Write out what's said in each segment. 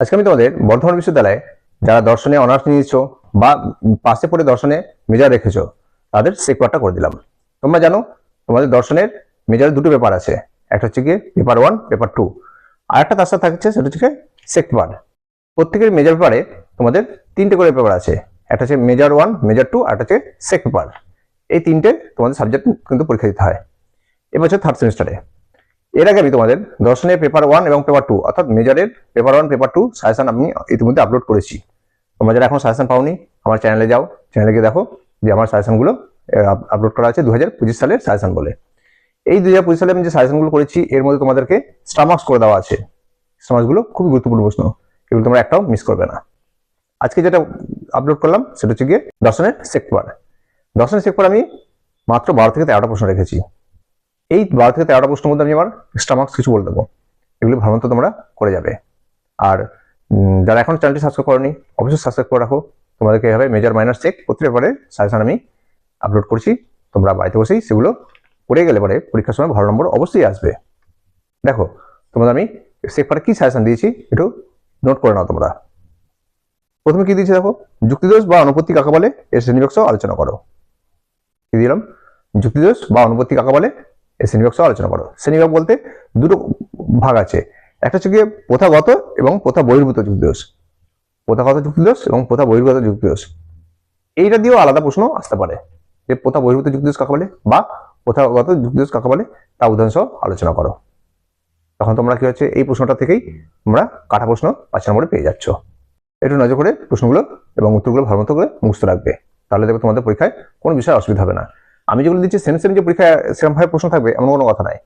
আজকে আমি তোমাদের বর্ধমান বিশ্ববিদ্যালয়ে যারা দর্শনে, অনার্স নিয়েছো বা পাশে পড়ে দর্শনে মেজর রেখেছ, তাদের সেকপারটা করে দিলাম। তোমরা জানো, তোমাদের দর্শনের মেজরের দুটো পেপার আছে। একটা হচ্ছে গিয়ে পেপার ওয়ান পেপার টু আর একটা তার সাথে থাকছে, সেটা হচ্ছে সেক পেপার প্রত্যেকের মেজর পেপারে তোমাদের তিনটে করে পেপার আছে। একটা হচ্ছে মেজর ওয়ান মেজর টু আর একটা হচ্ছে সেক পেপার এই তিনটে তোমাদের সাবজেক্ট কিন্তু পরীক্ষা দিতে হয়। এবছর থার্ড সেমিস্টারে এর আগে আমি তোমাদের দর্শনের পেপার ওয়ান এবং পেপার টু অর্থাৎ মেজরের paper one paper two suggestion আমি ইতিমধ্যে আপলোড করেছি। তোমরা যারা এখন সাজেশন পাওনি, আমার চ্যানেলে যাও চ্যানেলে গিয়ে দেখো যে আমার সাজেশনগুলো আপলোড করা আছে দু হাজার পঁচিশ সালের সাজেশন বলে। এই দু হাজার পঁচিশ সালে আমি যে সাজেশনগুলো করেছি, এর মধ্যে তোমাদেরকে স্টামাক্স করে দেওয়া আছে। স্টামাক্সগুলো খুবই গুরুত্বপূর্ণ প্রশ্ন, এগুলো তোমরা একটাও মিস করবে না। আজকে যেটা আপলোড করলাম, সেটা হচ্ছে গিয়ে দর্শনের সেক্টর দর্শনের সেক্টর আমি মাত্র বারো থেকে তেরোটা প্রশ্ন রেখেছি। এই বারো থেকে তেরোটা প্রশ্নের মধ্যে আমি আমার স্টামাক্স কিছু বলে দেবো। এগুলো ভালো মতো তোমরা করে যাবে। আর যারা এখন চ্যানেলটি সাবস্ক্রাইব করনি, অবশ্যই সাবস্ক্রাইব করে রাখো। তোমাদেরকে এভাবে মেজর মাইনাস চেক প্রতি ব্যাপারে সাজেশন আমি আপলোড করছি। তোমরা বাড়িতে বসেই সেগুলো পড়ে গেলে পরে পরীক্ষার সময় ভালো নম্বর অবশ্যই আসবে। দেখো, তোমাদের আমি সেকপারে কি সাজেশন দিয়েছি একটু নোট করে নাও তোমরা। প্রথমে কি দিয়েছি দেখো? যুক্তিদোষ বা অনুপত্তি কাকে বলে? এর শ্রেণীবিভাগ সহ আলোচনা করো। কি দিলাম? যুক্তিদোষ বা অনুপত্তি কাকে বলে? এই শ্রেণীবিভাগ সহ আলোচনা করো। শ্রেণীবিভাগ বলতে দুটো ভাগ আছে। একটা হচ্ছে গিয়ে প্রথাগত এবং প্রথা বহির্ভূত যুক্তিদোষ। প্রথাগত যুক্তিদোষ এবং প্রথা বহির্ভূত যুক্তিদোষ। এইটা দিয়েও আলাদা প্রশ্ন আসতে পারে যে প্রথা বহির্ভূত যুক্তিদোষ কাকে বলে বা প্রথাগত যুক্তিদোষ কাকে বলে তা উদাহরণ সহ আলোচনা করো। তখন তোমরা কি হচ্ছে এই প্রশ্নটা থেকেই তোমরা কাটা প্রশ্ন পাঁচ নম্বরে পেয়ে যাচ্ছ। একটু নজর করে প্রশ্নগুলো এবং উত্তরগুলো ভালো মতো করে মুখস্থ রাখবে। তাহলে দেখবে তোমাদের পরীক্ষায় কোনো বিষয়ে অসুবিধা হবে না। আমি যেগুলো দিচ্ছি সেম সেম যে পরীক্ষায় সেরকমভাবে প্রশ্ন থাকবে, এমন কোনো কথা নাই।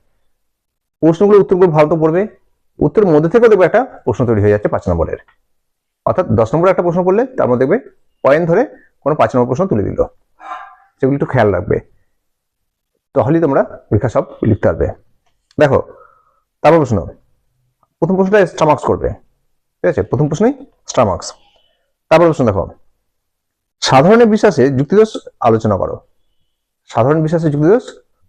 প্রশ্নগুলো উত্তরগুলো ভালো তো পড়বে, উত্তরের মধ্যে থেকেও দেখবে একটা প্রশ্ন তৈরি হয়ে যাচ্ছে পাঁচ নম্বরের। অর্থাৎ দশ নম্বরের একটা প্রশ্ন করলে তার মধ্যে দেখবে পয়েন্ট ধরে কোনো পাঁচ নম্বর প্রশ্ন তুলে দিল। সেগুলো একটু খেয়াল রাখবে। তাহলেই তোমরা পরীক্ষা সব লিখতে পারবে। দেখো, তারপর প্রশ্ন। প্রথম প্রশ্নটা স্টামাক্স করবে। ঠিক আছে? প্রথম প্রশ্নই স্টামাক্স তারপর প্রশ্ন দেখো। সাধারণের বিশ্বাসে যুক্তিদোষ আলোচনা করো। সাধারণ বিশ্বাসে যুক্তিদোষ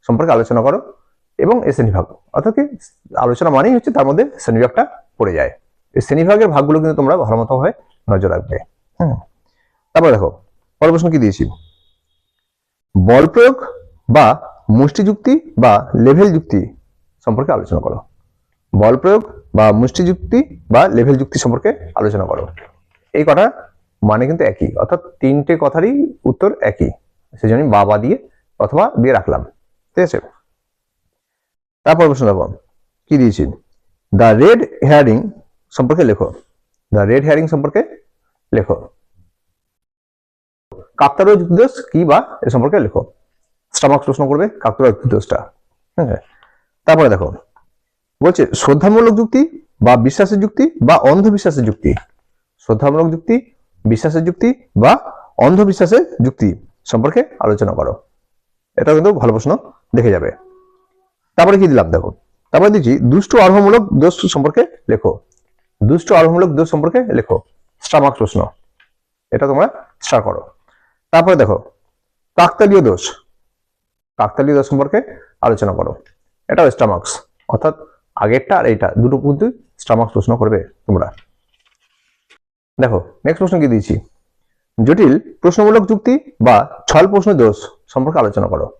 সম্পর্কে আলোচনা করো এবং এ শ্রেণীভাগ অর্থাৎ কি, আলোচনা মানেই হচ্ছে তার মধ্যে শ্রেণীভাগটা পড়ে যায়। এই শ্রেণীভাগের ভাগগুলো কিন্তু তোমরা ভালো মতো ভাবে নজর রাখবে। হুম। তারপর দেখো, পরের প্রশ্ন কি দিয়েছি? বল প্রয়োগ বা মুষ্টি যুক্তি বা লেভেল যুক্তি সম্পর্কে আলোচনা করো। বল প্রয়োগ বা মুষ্টি যুক্তি বা লেভেল যুক্তি সম্পর্কে আলোচনা করো। এই কটা মানে কিন্তু একই, অর্থাৎ তিনটে কথারই উত্তর একই। সেই জন্য বাবা দিয়ে অথবা দিয়ে রাখলাম। ঠিক আছে? তারপর প্রশ্ন দেখো, কি দিয়েছি? দ্য রেড হেয়ারিং সম্পর্কে লেখো। দ্য রেড হেয়ারিং সম্পর্কে লেখো। কাপ্তারো যুক্তিদোষ কি বা এ সম্পর্কে লেখো। স্টামাক প্রশ্ন করবে কাপ্তারো যুক্তিদোষটা হ্যাঁ তারপরে দেখো, বলছে শ্রদ্ধামূলক যুক্তি বা বিশ্বাসের যুক্তি বা অন্ধবিশ্বাসের যুক্তি। শ্রদ্ধামূলক যুক্তি, বিশ্বাসের যুক্তি বা অন্ধবিশ্বাসের যুক্তি সম্পর্কে আলোচনা করো। এটা কিন্তু ভালো প্রশ্ন, দেখে যাবে। তারপরে কি দিলাম, দেখো। তারপরে দিচ্ছি দুষ্ট অর্হমূলক দোষ সম্পর্কে লেখো। দুষ্ট অর্হমূলক দোষ সম্পর্কে লেখো। স্টামাক প্রশ্ন। এটা তোমরা স্টার করো। তারপরে দেখো, কাকতালীয় দোষ। কাকতালীয় দোষ সম্পর্কে আলোচনা করো। এটাও স্টামাক্স অর্থাৎ আগেরটা আর এইটা, দুটো কিন্তু স্টামাক্স প্রশ্ন করবে তোমরা। দেখো নেক্সট প্রশ্ন কি দিয়েছি? জটিল প্রশ্নমূলক যুক্তি বা ছল প্রশ্ন দোষ সম্পর্কে আলোচনা করো।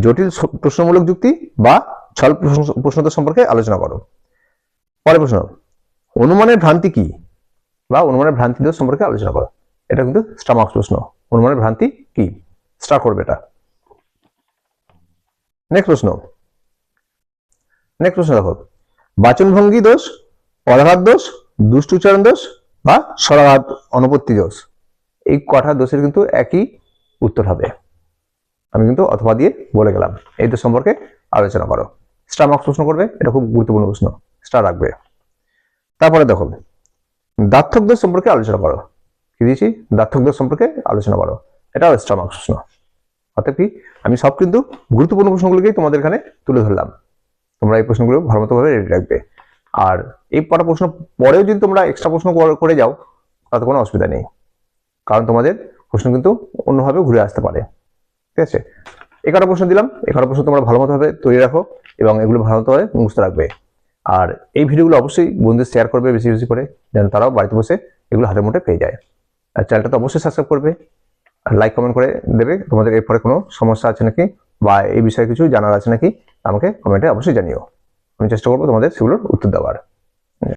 জটিল প্রশ্নমূলক যুক্তি বা ছল প্রশ্ন- দোষ সম্পর্কে আলোচনা করো। পরের প্রশ্ন, অনুমানের ভ্রান্তি কি? বা অনুমানের ভ্রান্তি দোষ সম্পর্কে আলোচনা করো। এটা কিন্তু স্টামাক্স প্রশ্ন। অনুমানের ভ্রান্তি কি? স্টার করবে এটা। নেক্সট প্রশ্ন। নেক্সট প্রশ্ন দেখো। বাচনভঙ্গি দোষ, পদাঘাত দোষ, দুষ্টুচারণ দোষ বা স্বরাঘাত অনুপত্তি দোষ। এই কটা দোষের কিন্তু একই উত্তর হবে। আমি কিন্তু অথবা দিয়ে বলে গেলাম। এই দোষ সম্পর্কে আলোচনা করো। স্টার মার্কস প্রশ্ন করবে, এটা খুব গুরুত্বপূর্ণ প্রশ্ন। স্টার রাখবে। তারপরে দেখো, দার্থক দোষ সম্পর্কে আলোচনা করো। কি দিয়েছি? দার্থক দোষ সম্পর্কে আলোচনা করো। এটাও স্টার মার্কস প্রশ্ন। অর্থাৎ কি? আমি সব কিন্তু গুরুত্বপূর্ণ প্রশ্নগুলোকেই তোমাদের এখানে তুলে ধরলাম। তোমরা এই প্রশ্নগুলো ভালো মতো ভাবে রেডি রাখবে। আর এই কটা প্রশ্ন পরেও যদি তোমরা এক্সট্রা প্রশ্ন করে যাও, তাতে কোনো অসুবিধা নেই। কারণ তোমাদের প্রশ্ন কিন্তু অন্যভাবে ঘুরে আসতে পারে। ঠিক আছে? এগারো প্রশ্ন দিলাম। এগারো প্রশ্ন তোমরা ভালো মতো ভাবে তৈরি রাখো এবং এগুলো ভালো মতো ভাবে মুখস্থ রাখবে। আর এই ভিডিওগুলো অবশ্যই বন্ধুদের শেয়ার করবে বেশি বেশি করে, যেন তারাও বাড়িতে বসে এগুলো হাতের মুঠে পেয়ে যায়। আর চ্যানেলটা তো অবশ্যই সাবস্ক্রাইব করবে। লাইক কমেন্ট করে দেবে তোমাদের এরপরে কোনো সমস্যা আছে নাকি বা এই বিষয়ে কিছু জানার আছে নাকি আমাকে কমেন্টে অবশ্যই জানিও। আমি চেষ্টা করব তোমাদের সেগুলোর উত্তর দেওয়ার।